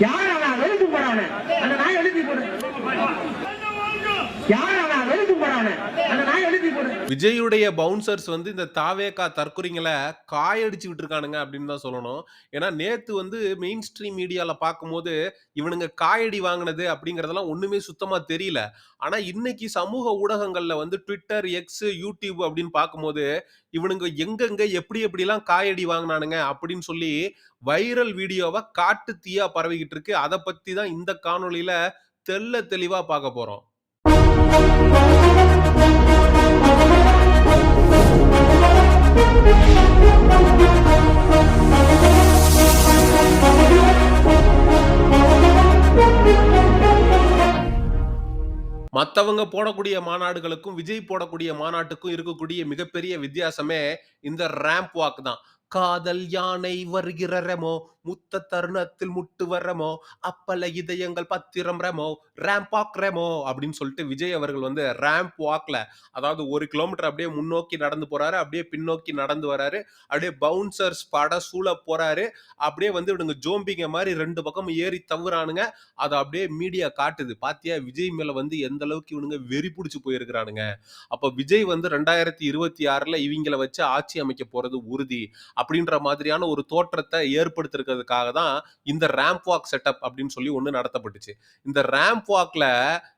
யார் அவன் வெளுத்து போறானு? அந்த நாய் எழுதி போடு. யார் அவன் வெளுத்து போறானு? அந்த நாய் விஜயுடைய பவுன்சர்ஸ் வந்து இந்த தாவேக்கா தற்குறிங்களை காயடிச்சுக்கிட்டு இருக்கானுங்க அப்படின்னு தான் சொல்லணும். ஏன்னா நேத்து வந்து மெயின் ஸ்ட்ரீம் மீடியால பார்க்கும்போது இவனுங்க காயடி வாங்கினது அப்படிங்கறதெல்லாம் ஒண்ணுமே சுத்தமா தெரியல. ஆனா இன்னைக்கு சமூக ஊடகங்கள்ல வந்து ட்விட்டர் எக்ஸ் யூடியூப் அப்படின்னு பார்க்கும்போது இவனுங்க எங்கெங்க எப்படி எப்படிலாம் காயடி வாங்கினானுங்க அப்படின்னு சொல்லி வைரல் வீடியோவை காட்டு தீயா பரவிக்கிட்டு இருக்கு. அதை பத்தி தான் இந்த காணொலியில தெள்ள தெளிவா பார்க்க போறோம். மற்றவங்க போடக்கூடிய மாநாடுகளுக்கும் விஜய் போடக்கூடிய மாநாட்டுக்கும் இருக்கக்கூடிய மிகப்பெரிய வித்தியாசமே இந்த ரேம்ப் வாக் தான். காதல் யானை வருகிற ரெமோ முத்த தருணத்தில் முட்டு வரமோ அப்பல இதயங்கள் பத்திரம் ரெமோ ரேம்ப் வாக் ரெமோ அப்படின்னு சொல்லிட்டு விஜய் அவர்கள் வந்து ரேம்ப் வாக்ல அதாவது ஒரு கிலோமீட்டர் அப்படியே முன்னோக்கி நடந்து போறாரு அப்படியே பின்னோக்கி நடந்து வராரு அப்படியே பவுன்சர்ஸ் பட சூழ போறாரு அப்படியே வந்து இவனுங்க ஜோம்பிங்க மாதிரி ரெண்டு பக்கம் ஏறி தவறானுங்க அதை அப்படியே மீடியா காட்டுது. பாத்தியா? விஜய் மேல வந்து எந்த அளவுக்கு இவனுங்க வெறி பிடிச்சு போயிருக்கிறானுங்க. அப்ப விஜய் வந்து ரெண்டாயிரத்தி இருபத்தி ஆறுல இவங்கள வச்சு ஆட்சி அமைக்க போறது உறுதி. அப்படின்ற மாதிரியான ஒரு தோற்றத்தை ஏற்படுத்திருக்கிறதுக்காக தான் இந்த ரேம்ப் வாக் செட்டப் அப்படின்னு சொல்லி ஒன்று நடத்தப்பட்டுச்சு. இந்த ரேம்ப் வாக்ல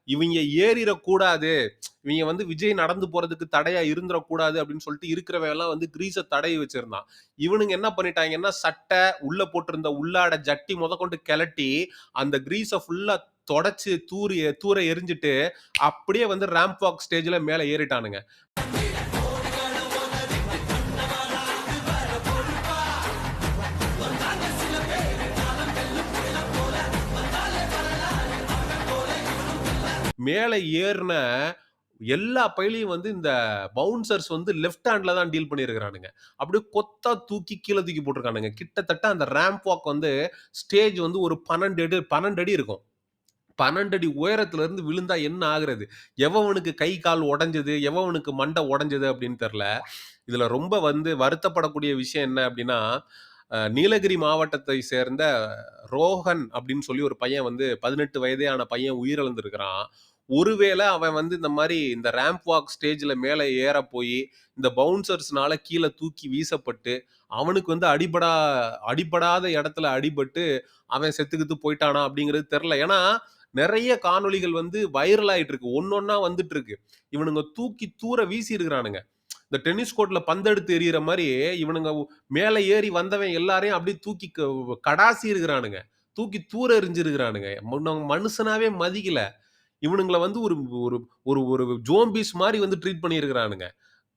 இவங்க ஏறிடக்கூடாது. இவங்க வந்து விஜய் நடந்து போறதுக்கு தடையா இருந்துடக்கூடாது அப்படின்னு சொல்லிட்டு இருக்கிறவையெல்லாம் வந்து கிரீஸை தடை வச்சிருந்தான். இவனுங்க என்ன பண்ணிட்டாங்கன்னா சட்டை உள்ள போட்டிருந்த உள்ளாட ஜட்டி முத கொண்டு கிளட்டி அந்த கிரீஸை ஃபுல்லா தொடச்சு தூரி தூர எரிஞ்சிட்டு அப்படியே வந்து ரேம்ப் வாக் ஸ்டேஜ்ல மேல ஏறிட்டானுங்க. மேலே ஏறின எல்லா பயிலையும் வந்து இந்த பவுன்சர்ஸ் வந்து லெஃப்ட் ஹேண்ட்ல தான் டீல் பண்ணியிருக்கிறானுங்க. அப்படியே கொத்தா தூக்கி கீழே தூக்கி போட்டிருக்கானுங்க. கிட்டத்தட்ட அந்த ரேம்ப் வாக் வந்து ஸ்டேஜ் வந்து ஒரு பன்னெண்டு அடி பன்னெண்டு அடி இருக்கும். பன்னெண்டு அடி உயரத்துல இருந்து விழுந்தா என்ன ஆகுறது? எவனுக்கு கை கால் உடஞ்சது? எவனுக்கு மண்டை உடஞ்சது அப்படின்னு தெரில இதுல ரொம்ப வந்து வருத்தப்படக்கூடிய விஷயம் என்ன அப்படின்னா நீலகிரி மாவட்டத்தை சேர்ந்த ரோஹன் அப்படின்னு சொல்லி ஒரு பையன் வந்து பதினெட்டு வயதேயான பையன் உயிரிழந்திருக்கிறான். ஒருவேளை அவன் வந்து இந்த மாதிரி இந்த ரேம்ப் வாக் ஸ்டேஜில் மேலே ஏற போய் இந்த பவுன்சர்ஸ்னால கீழே தூக்கி வீசப்பட்டு அவனுக்கு வந்து அடிபடா அடிபடாத இடத்துல அடிபட்டு அவன் செத்துக்கிட்டு போயிட்டானா அப்படிங்கிறது தெரில ஏன்னா நிறைய காணொளிகள் வந்து வைரல் ஆயிட்டு இருக்கு ஒன்னொன்னா வந்துட்டு இருக்கு இவனுங்க தூக்கி தூர வீசி இருக்கிறானுங்க இந்த டென்னிஸ் கோர்ட்ல பந்தெடுத்து எறிகிற மாதிரி இவனுங்க மேலே ஏறி வந்தவன் எல்லாரையும் அப்படியே தூக்கி க- கடாசி இருக்கிறானுங்க தூக்கி தூர எரிஞ்சிருக்கிறானுங்க மனுஷனாவே மதிக்கல. இவனுங்கள வந்து ஒரு ஒரு ஒரு ஒரு ஜோம்பிஸ் மாதிரி வந்து ட்ரீட் பண்ணியிருக்கிறானுங்க.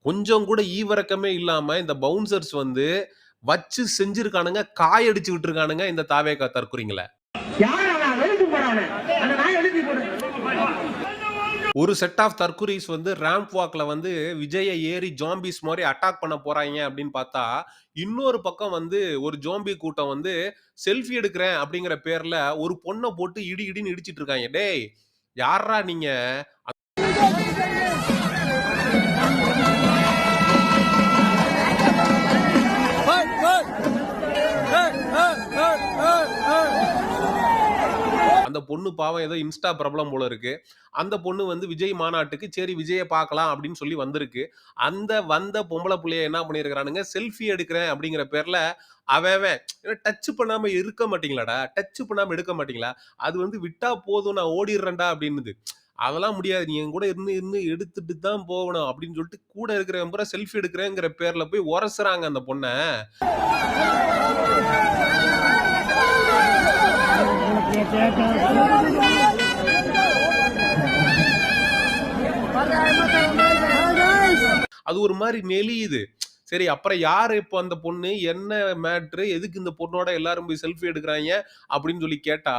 கொஞ்சம் கூட ஈவரக்கமே இல்லாம இந்த பவுன்சர்ஸ் வந்து வச்சு செஞ்சிருக்கானுங்க காயடிச்சு விட்டுருக்கானுங்க இந்த தாவேக்கா தற்குறிங்கள ஒரு செட் ஆஃப் தற்குறிஸ் வந்து ரேம்ப் வாக்ல வந்து விஜயை ஏறி ஜாம்பிஸ் மாதிரி அட்டாக் பண்ண போறாங்க அப்படின்னு பார்த்தா இன்னொரு பக்கம் வந்து ஒரு ஜோம்பி கூட்டம் வந்து செல்ஃபி எடுக்கிறேன் அப்படிங்கிற பேர்ல ஒரு பொண்ணை போட்டு இடி இடின்னு இடிச்சிட்டு இருக்காங்க. டேய் யாரா நீங்க? அந்த பொண்ணு பாவம் ஏதோ இன்ஸ்டா பிரபலம் போல இருக்கு. அந்த பொண்ணு வந்து விஜய் மாநாட்டுக்கு சரி விஜயை பார்க்கலாம் அப்படின்னு சொல்லி வந்திருக்கு. அந்த வந்த பொம்பளை புள்ளைய என்ன பண்ணியிருக்கிறானுங்க? செல்ஃபி எடுக்கிறேன் அப்படிங்கிற பேர்ல அவன் டச் பண்ணாம இருக்க மாட்டீங்களாடா? டச் பண்ணாம எடுக்க மாட்டீங்களா? அது வந்து விட்டா போதும் நான் ஓடிடுறேன்டா அப்படின்னுது. அதெல்லாம் முடியாது. நீ என் கூட இருந்து இருந்து எடுத்துட்டு தான் போகணும் அப்படின்னு சொல்லிட்டு கூட இருக்கிறவன் பூரா செல்ஃபி எடுக்கிறேங்கிற பேர்ல போய் உரசுறாங்க அந்த பொண்ணை. அது ஒரு மாதிரி நெளியுது சரி அப்புறம் யார் இப்போ அந்த பொண்ணு? என்ன மேட்ரு எதுக்கு இந்த பொண்ணோட எல்லாரும் போய் செல்ஃபி எடுக்கிறாங்க? அப்படின்னு சொல்லி கேட்டா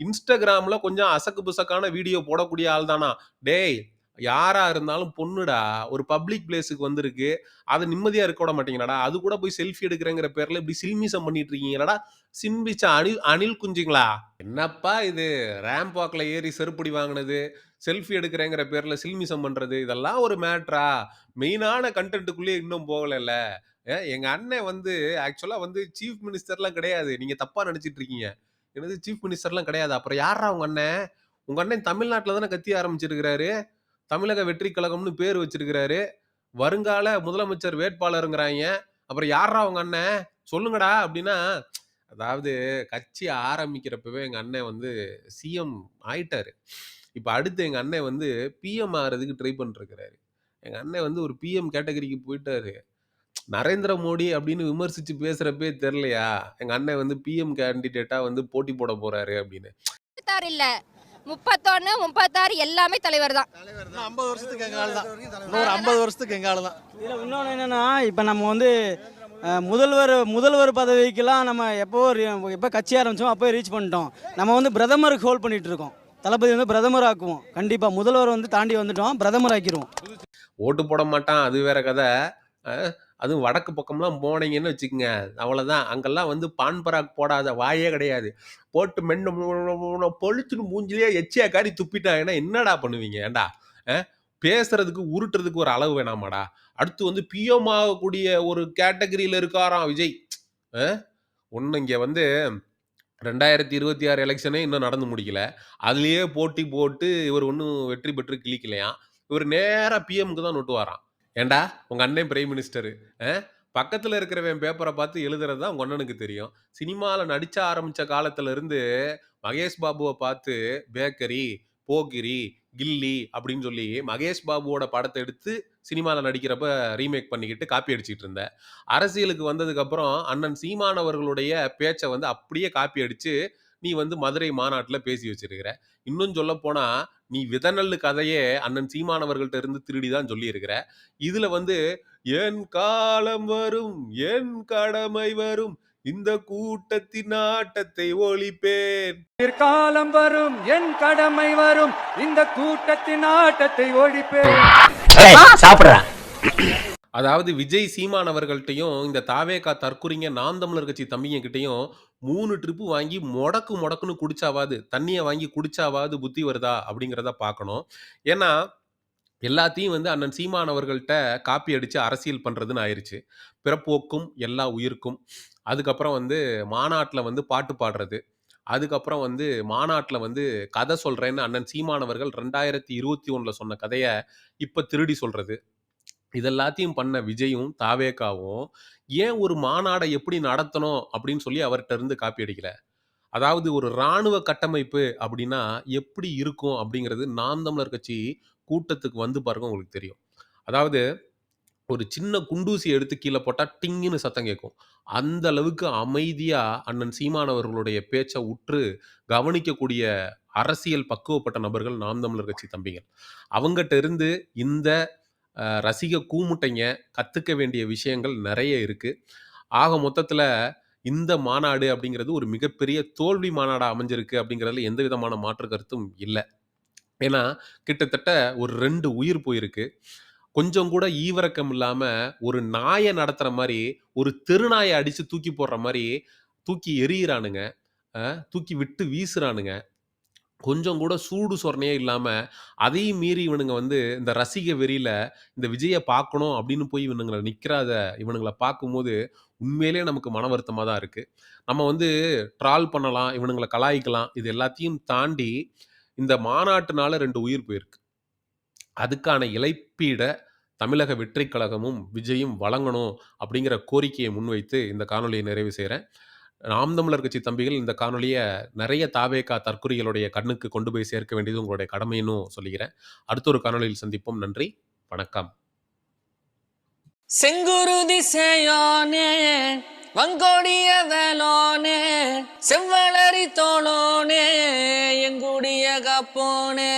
இன்ஸ்டாகிராம்ல கொஞ்சம் அசக்கு புசக்கான வீடியோ போடக்கூடிய ஆள் தானா? டேய் யாரா இருந்தாலும் பொண்ணுடா ஒரு பப்ளிக் பிளேஸுக்கு வந்திருக்கு. அதை நிம்மதியா இருக்க விட மாட்டீங்களாடா? அது கூட போய் செல்ஃபி எடுக்கிறேங்கிற பேர்ல இப்படி சில்மிசம் பண்ணிட்டு இருக்கீங்களாடா சிம்பிச்ச அணில் அணில் குஞ்சுங்களா? என்னப்பா இது? ரேம்ப் வாக்கில் ஏறி செருப்படி வாங்கினது செல்ஃபி எடுக்கிறேங்கிற பேர்ல சில்மிசம் பண்றது இதெல்லாம் ஒரு மேட்ரா மெயினான கண்டென்ட்டுக்குள்ளேயே இன்னும் போகலைல்ல. ஏன், எங்க அண்ணன் வந்து ஆக்சுவலா வந்து சீஃப் மினிஸ்டர்லாம் கிடையாது. நீங்க தப்பா நினைச்சிட்டு இருக்கீங்க என்னது சீஃப் மினிஸ்டர்லாம் கிடையாது. அப்புறம் யாரா உங்க அண்ணன்? உங்க அண்ணன் தமிழ்நாட்டில் தானே கத்தி ஆரம்பிச்சிருக்கிறாரு. தமிழக வெற்றி கழகம்னு பேர் வச்சிருக்கிறாரு. வருங்கால முதலமைச்சர் வேட்பாளருங்கிறாங்க. அப்புறம் யாரா அவங்க அண்ணன்? சொல்லுங்கடா அப்படின்னா அதாவது கட்சி ஆரம்பிக்கிறப்பவே எங்க அண்ணன் வந்து சிஎம் ஆயிட்டாரு. இப்போ அடுத்து எங்க அண்ணன் வந்து பிஎம் ஆகிறதுக்கு ட்ரை பண்ணிருக்கிறாரு. எங்க அண்ணன் வந்து ஒரு பிஎம் கேட்டகரிக்கு போயிட்டாரு. நரேந்திர மோடி அப்படின்னு விமர்சிச்சு பேசுறப்பே தெரியலையா? எங்க அண்ணன் வந்து பிஎம் கேண்டிடேட்டா வந்து போட்டி போட போறாரு அப்படின்னு. இல்லை இல்ல. முப்பத்தொன்னு முப்பத்தாறு எல்லாமே தலைவர் தான். ஐம்பது வருஷத்துக்கு எங்க ஆள் தான். இன்னொரு ஐம்பது வருஷத்துக்கு எங்க ஆள் தான். இதில் இன்னொன்று என்னென்னா இப்போ நம்ம வந்து முதல்வர் முதல்வர் பதவிக்கெல்லாம் நம்ம எப்போ எப்போ கட்சி ஆரம்பிச்சோம் அப்போ ரீச் பண்ணிட்டோம். நம்ம வந்து பிரதமருக்கு ஹோல்ட் பண்ணிட்டு இருக்கோம். தளபதி வந்து பிரதமர் ஆக்குவோம். கண்டிப்பாக முதல்வர் வந்து தாண்டி வந்துட்டோம் பிரதமர் ஆக்கிடுவோம். ஓட்டு போட மாட்டான் அது வேற கதை. அதுவும் வடக்கு பக்கம்லாம் போனீங்கன்னு வச்சுக்கோங்க. அவ்வளோதான். அங்கெல்லாம் வந்து பான் பராக் போடாத வாயே கிடையாது. போட்டு மென்னு பொழிச்சுன்னு மூஞ்சிலேயே எச்சியா காரி துப்பிட்டாங்கன்னா என்னடா பண்ணுவீங்க? ஏண்டா பேசுறதுக்கு உருட்டுறதுக்கு ஒரு அளவு வேணாமாடா? அடுத்து வந்து பிஎம் ஆகக்கூடிய ஒரு கேட்டகரியில் இருக்காராம் விஜய். ஒன்று இங்கே வந்து ரெண்டாயிரத்தி இருபத்தி ஆறு எலெக்ஷனே இன்னும் நடந்து முடிக்கல. அதுலேயே போட்டி போட்டு இவர் ஒன்றும் வெற்றி பெற்று கிளிக்கலையாம் இவர் நேராக பிஎம்க்கு தான் நோட்டு வரான் ஏண்டா? உங்க அண்ணன் பிரைம் மினிஸ்டரு பக்கத்தில் இருக்கிறவன் பேப்பரை பார்த்து எழுதுறது தான் உங்க அண்ணனுக்கு தெரியும். சினிமாவில் நடிச்ச ஆரம்பிச்ச காலத்துல இருந்து மகேஷ் பாபுவை பார்த்து பேக்கரி போக்கிரி கில்லி அப்படின்னு சொல்லி மகேஷ் பாபுவோட படத்தை எடுத்து சினிமாவில் நடிக்கிறப்ப ரீமேக் பண்ணிக்கிட்டு காப்பி அடிச்சிட்டு இருந்த. அரசியலுக்கு வந்ததுக்கப்புறம் அண்ணன் சீமானவர்களுடைய பேச்சை வந்து அப்படியே காப்பி அடித்து நீ வந்து மதுரை மாநாட்டில் பேசி வச்சிருக்கிற. இன்னும் சொல்ல போனா நீ விதநல்லு கதையே அண்ணன் சீமானவர்கள்ட்ட இருந்து திருடி தான் சொல்லி இருக்கிற இதுல வந்து என் காலம் வரும் என் கடமை வரும் இந்த கூட்டத்தின் ஆட்டத்தை ஒழிப்பேன். காலம் வரும் என் கடமை வரும் இந்த கூட்டத்தின் ஆட்டத்தை ஒழிப்பேன். அதாவது விஜய் சீமான் அவர்கள்ட்டையும் இந்த தாவேகா தற்குறிங்க நாம் தமிழர் கட்சி தம்பிங்க கிட்டையும் மூணு ட்ரிப்பு வாங்கி முடக்கு முடக்குன்னு குடிச்சாவாது தண்ணியை வாங்கி குடிச்சாவாது புத்தி வருதா? அப்படிங்கிறத பார்க்கணும். ஏன்னா எல்லாத்தையும் வந்து அண்ணன் சீமான் அவர்கள்ட்ட காப்பி அடித்து அரசியல் பண்ணுறதுன்னு ஆயிடுச்சு பிறப்போக்கும் எல்லா உயிருக்கும். அதுக்கப்புறம் வந்து மாநாட்டில் வந்து பாட்டு பாடுறது. அதுக்கப்புறம் வந்து மாநாட்டில் வந்து கதை சொல்கிறேன்னு அண்ணன் சீமானவர்கள் ரெண்டாயிரத்தி இருபத்தி ஒன்றில் சொன்ன கதையை இப்போ திருடி சொல்கிறது இதெல்லாத்தையும் பண்ண விஜயும் தாவேக்காவும் ஏன் ஒரு மாநாடை எப்படி நடத்தணும் அப்படின்னு சொல்லி அவர்கிட்ட இருந்து காப்பி அடிக்கல. அதாவது ஒரு இராணுவ கட்டமைப்பு அப்படின்னா எப்படி இருக்கும் அப்படிங்கிறது நாம் தமிழர் கட்சி கூட்டத்துக்கு வந்து பாருங்க உங்களுக்கு தெரியும். அதாவது ஒரு சின்ன குண்டூசி எடுத்து கீழே போட்டா டிங்குன்னு சத்தம் கேட்கும். அந்த அளவுக்கு அமைதியா அண்ணன் சீமான் அவர்களுடைய பேச்சை உற்று கவனிக்கக்கூடிய அரசியல் பக்குவப்பட்ட நபர்கள் நாம் தமிழர் கட்சி தம்பிகள். அவங்ககிட்ட இருந்து இந்த ரசிக கூமுட்டைங்க கற்றுக்க வேண்டிய விஷயங்கள் நிறைய இருக்குது ஆக மொத்தத்தில் இந்த மாநாடு அப்படிங்கிறது ஒரு மிகப்பெரிய தோல்வி மாநாடாக அமைஞ்சிருக்கு அப்படிங்கிறதுல எந்த விதமான மாற்று கருத்தும் இல்லை. ஏன்னா கிட்டத்தட்ட ஒரு ரெண்டு உயிர் போயிருக்கு. கொஞ்சம் கூட ஈவிரக்கம் இல்லாமல் ஒரு நாயை நடத்துகிற மாதிரி ஒரு தெருநாயை அடித்து தூக்கி போடுற மாதிரி தூக்கி எறிகிறானுங்க தூக்கி விட்டு வீசுறானுங்க. கொஞ்சம் கூட சூடு சொரணையே இல்லாம அதையும் மீறி இவனுங்க வந்து இந்த ரசிக வெறியில இந்த விஜயை பார்க்கணும் அப்படின்னு போய் இவனுங்களை நிற்கிறாத இவனுங்களை பார்க்கும்போது உண்மையிலேயே நமக்கு மன வருத்தமாக தான் இருக்கு. நம்ம வந்து ட்ரால் பண்ணலாம் இவனுங்களை கலாய்க்கலாம் இது எல்லாத்தையும் தாண்டி இந்த மாநாட்டுனால ரெண்டு உயிர் போயிருக்கு. அதுக்கான இழப்பீட தமிழக வெற்றிக் கழகமும் விஜயும் வழங்கணும் அப்படிங்கிற கோரிக்கையை முன்வைத்து இந்த காணொலியை நிறைவு செய்கிறேன் நாம் தமிழர் கட்சி தம்பிகள் இந்த காணொலியை நிறைய தாவேக்கா தற்குறிகளுடைய கண்ணுக்கு கொண்டு போய் சேர்க்க வேண்டியது உங்களுடைய கடமைன்னு சொல்லுகிறேன் அடுத்த ஒரு காணொலியில் சந்திப்போம். நன்றி. வணக்கம். செங்குருதி சேயோனே வங்கோடிய வேலோனே செவ்வளரி தோளோனே எங்குடிய கப்போனே.